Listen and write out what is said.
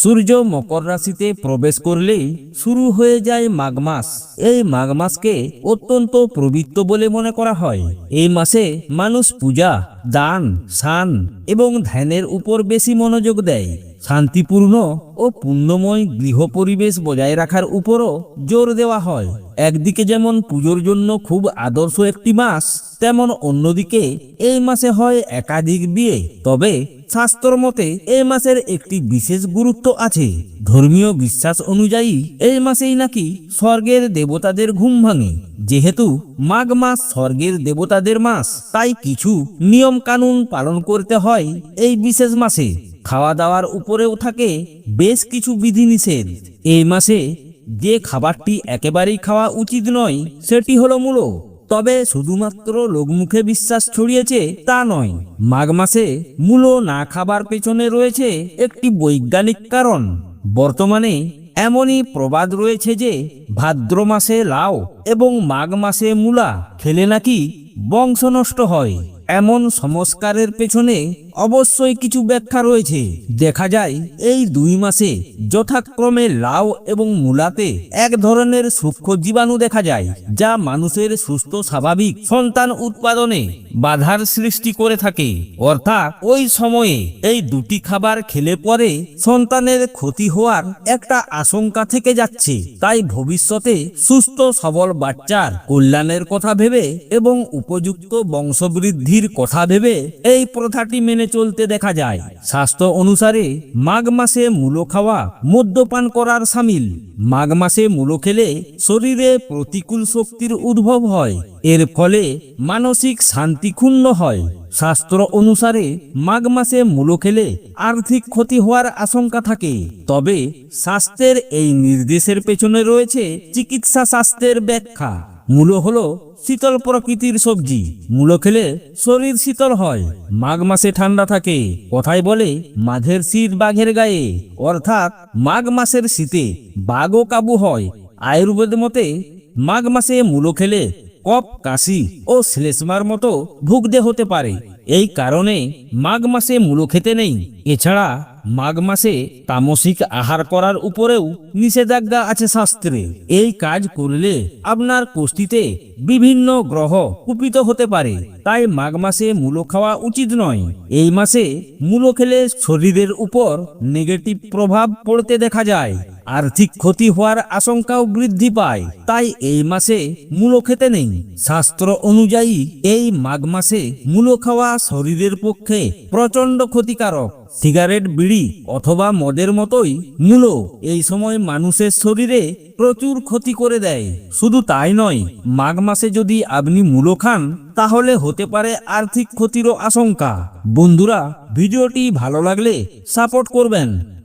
সূর্য মকর রাশিতে প্রবেশ করলেই শুরু হয়ে যায় মাঘ মাস। এই মাঘ মাসকে অত্যন্ত পবিত্র বলে মনে করা হয়। এই মাসে মানুষ পূজা, দান সান এবং ধ্যানের উপর বেশি মনোযোগ দেয়। শান্তিপূর্ণ ও পুণ্যময় গৃহ পরিবেশ বজায় রাখার উপরও জোর দেওয়া হয়। একদিকে যেমন পুজোর জন্য খুব আদর্শ একটি মাস, তেমন অন্যদিকে এই মাসে হয় একাধিক বিয়ে। তবে শাস্ত্র মতে এই মাসের একটি বিশেষ গুরুত্ব আছে। ধর্মীয় বিশ্বাস অনুযায়ী এই মাসেই নাকি স্বর্গের দেবতাদের ঘুম ভাঙে। যেহেতু মাঘ মাস স্বর্গের দেবতাদের মাস, তাই কিছু নিয়ম কানুন পালন করতে হয় এই বিশেষ মাসে। খাওয়া দাওয়ার উপরেও থাকে বেশ কিছু বিধিনিষেধ। এই মাসে যে খাবারটি একেবারেই খাওয়া উচিত নয়, সেটি হলো মূলো। তবে শুধুমাত্র লোকমুখে বিশ্বাস ছড়িয়েছে তা নয়, মাঘ মাসে মূলো না খাবার পেছনে রয়েছে একটি বৈজ্ঞানিক কারণ। বর্তমানে এমনই প্রবাদ রয়েছে যে ভাদ্র মাসে লাউ এবং মাঘ মাসে মূলা খেলে নাকি বংশ নষ্ট হয়। এমন সংস্কারের পেছনে অবশ্যই কিছু ব্যাখ্যা রয়েছে। দেখা যায়, এই দুই মাসে যথাক্রমে লাউ এবং মূলাতে এক ধরনের সূক্ষ্ম জীবাণু দেখা যায়, যা মানুষের সুস্থ, স্বাভাবিক সন্তান উৎপাদনে বাধার সৃষ্টি করে থাকে। অর্থাৎ ওই সময়ে এই দুটি খাবার খেলে পরে সন্তানের ক্ষতি হওয়ার একটা আশঙ্কা থেকে যাচ্ছে। তাই ভবিষ্যতে সুস্থ, সবল বাচ্চার কল্যাণের কথা ভেবে এবং উপযুক্ত বংশবৃদ্ধির কথা ভেবে এই প্রথাটি মেনে চলতে দেখা যায়। স্বাস্থ্য অনুসারে মাঘ মাসে মূলো খাওয়া, মদ্যপান করার সামিল। মাঘ মাসে মূলো খেলে শরীরে প্রতিকূল শক্তির উদ্ভব হয়। এর ফলে মানসিক শান্তি ক্ষুণ্ণ হয়। শাস্ত্র অনুসারে মাঘ মাসে মূলো খেলে আর্থিক ক্ষতি হওয়ার আশঙ্কা থাকে। তবে স্বাস্থ্যের এই নির্দেশের পেছনে রয়েছে চিকিৎসা শাস্ত্রের ব্যাখ্যা। মূলো হলো শীতল প্রকৃতির সবজি। মূলো খেলে শরীর শীতল হয়, মাঘ মাসে ঠান্ডা থাকে। কথায় বলে, মাঘের শীত বাঘের গায়ে। অর্থাৎ মাঘ মাসের শীতে বাঘও কাবু হয়। আয়ুর্বেদ মতে, মাঘ মাসে মূলো খেলে কপ কাশি ও শ্লেষ্মার মতো ভুগদে হতে পারে। এই কারণে মাঘ মাসে মূলো খেতে নেই। এছাড়া মাঘ মাসে তামসিক আহার করার উপরেও নিষেধাজ্ঞা আছে শাস্ত্রে। এই কাজ করলে আপনার কুস্তিতে বিভিন্ন গ্রহ কুপিত হতে পারে। তাই মাঘ মাসে মূলো খাওয়া উচিত নয়। এই মাসে মূলো খেলে শরীরের উপর নেগেটিভ প্রভাব পড়তে দেখা যায়। আর্থিক ক্ষতি হওয়ার আশঙ্কাও বৃদ্ধি পায়। তাই এই মাসে মূলো খেতে নেই। শাস্ত্র অনুযায়ী এই মাঘ মাসে মূলো খাওয়া শরীরের পক্ষে প্রচণ্ড ক্ষতিকারক। সিগারেট, বিড়ি অথবা মদের মতোই মূলো এই সময় মানুষের শরীরে প্রচুর ক্ষতি করে দেয়। শুধু তাই নয়, মাঘ মাসে যদি আপনি মূলো খান, তাহলে হতে পারে আর্থিক ক্ষতিরও আশঙ্কা। বন্ধুরা, ভিডিওটি ভালো লাগলে সাপোর্ট করবেন।